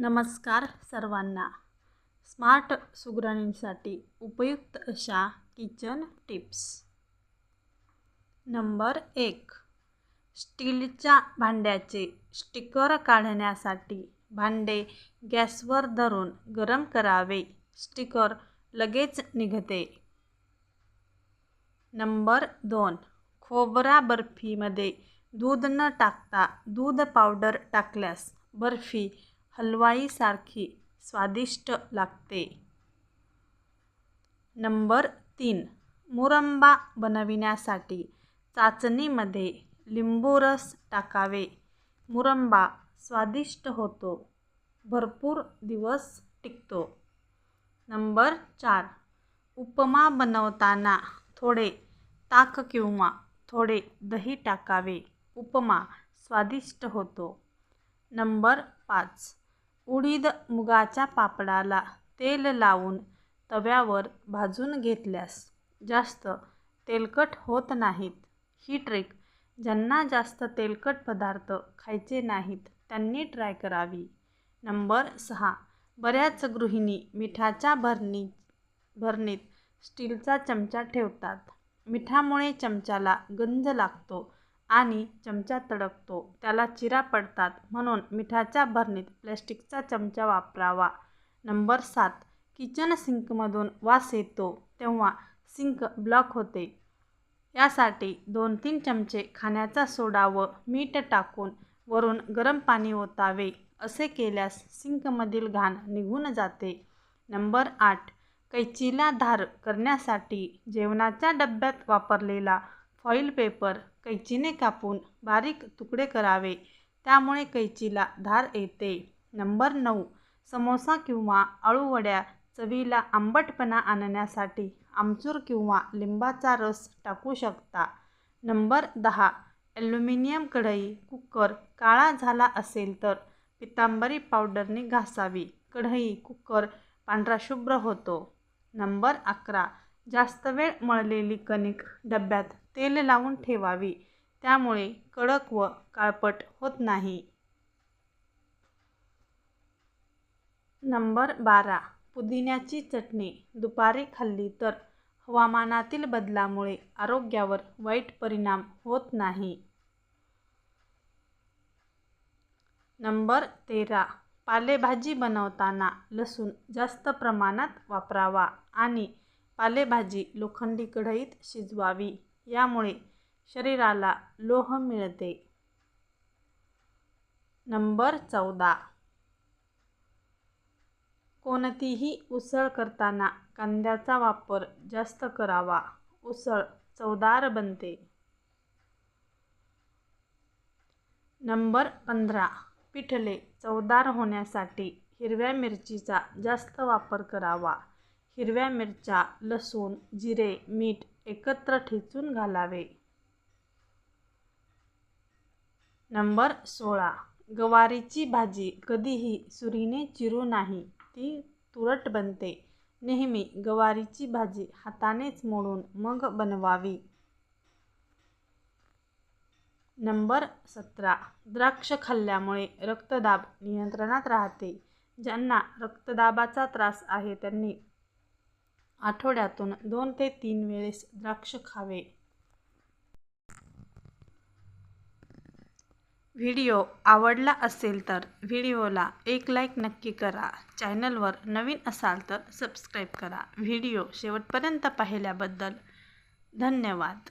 नमस्कार सर्वांना. स्मार्ट सुगरणींसाठी उपयुक्त अशा किचन टिप्स. नंबर एक स्टीलच्या भांड्याचे स्टिकर काढण्यासाठी भांडे गॅसवर धरून गरम करावे. स्टिकर लगेच निघते. नंबर दोन खोबरा बर्फीमध्ये दूध न टाकता दूध पावडर टाकल्यास बर्फी हलवाईसारखी स्वादिष्ट लागते. नंबर तीन. मुरंबा बनविण्यासाठी चाचणीमध्ये लिंबू रस टाकावे. मुरंबा स्वादिष्ट होतो. भरपूर दिवस टिकतो. नंबर चार. उपमा बनवताना थोडे ताक किंवा थोडे दही टाकावे. उपमा स्वादिष्ट होतो. नंबर पाच. उडीद मुगाच्या पापडाला तेल लावून तव्यावर भाजून घेतल्यास जास्त तेलकट होत नाहीत. ही ट्रिक ज्यांना जास्त तेलकट पदार्थ खायचे नाहीत त्यांनी ट्राय करावी. नंबर सहा. बऱ्याच गृहिणी मिठाच्या भरणी भरणीत स्टीलचा चमचा ठेवतात. मिठामुळे चमच्याला गंज लागतो. आणि चमचा तडकतो. त्याला चिरा पडतात. म्हणून मिठाच्या भरणीत प्लॅस्टिकचा चमचा वापरावा. नंबर सात. किचन सिंकमधून वास येतो तेव्हा सिंक ब्लॉक होते. यासाठी दोन तीन चमचे खाण्याचा सोडा व मीठ टाकून वरून गरम पाणी ओतावे. असे केल्यास सिंकमधील घाण निघून जाते. नंबर आठ. कैचीला धार करण्यासाठी जेवणाच्या डब्यात वापरलेला फॉईल पेपर कैचीने कापून बारीक तुकडे करावे. त्यामुळे कैचीला धार येते. नंबर नऊ. समोसा किंवा अळूवड्या चवीला आंबटपणा आणण्यासाठी आमचूर किंवा लिंबाचा रस टाकू शकता. नंबर दहा. ॲल्युमिनियम कढई कुकर काळा झाला असेल तर पितांबरी पावडरने घासावी. कढई कुकर पांढरा शुभ्र होतो. नंबर अकरा. जास्त वेळ मळलेली कणिक डब्यात तेल लावून ठेवावी. त्यामुळे कडक व काळपट होत नाही. नंबर बारा. पुदिन्याची चटणी. दुपारी खाल्ली तर हवामानातील बदलामुळे आरोग्यावर वाईट परिणाम होत नाही. नंबर तेरा. पालेभाजी बनवताना लसूण जास्त प्रमाणात वापरावा आणि पालेभाजी लोखंडी कढईत शिजवावी. यामुळे शरीराला लोह मिळते. नंबर चौदा. कोणतीही उसळ करताना कांद्याचा वापर जास्त करावा. उसळ चवदार बनते. नंबर पंधरा. पिठले चवदार होण्यासाठी हिरव्या मिरचीचा जास्त वापर करावा. हिरव्या मिरच्या लसूण जिरे मीठ एकत्र ठेचून घालावे. नंबर सोळा. गवारीची भाजी कधीही सुरीने चिरू नाही. ती तुरट बनते. नेहमी गवारीची भाजी हातानेच मोडून मग बनवावी. नंबर सतरा. द्राक्ष खाल्ल्यामुळे रक्तदाब नियंत्रणात राहते. ज्यांना रक्तदाबाचा त्रास आहे त्यांनी आठवड्यातून दोन ते तीन वेळेस द्राक्ष खावे. व्हिडिओ आवडला असेल तर व्हिडिओला एक लाईक नक्की करा. चॅनलवर नवीन असाल तर सबस्क्राईब करा. व्हिडिओ शेवटपर्यंत पाहिल्याबद्दल धन्यवाद.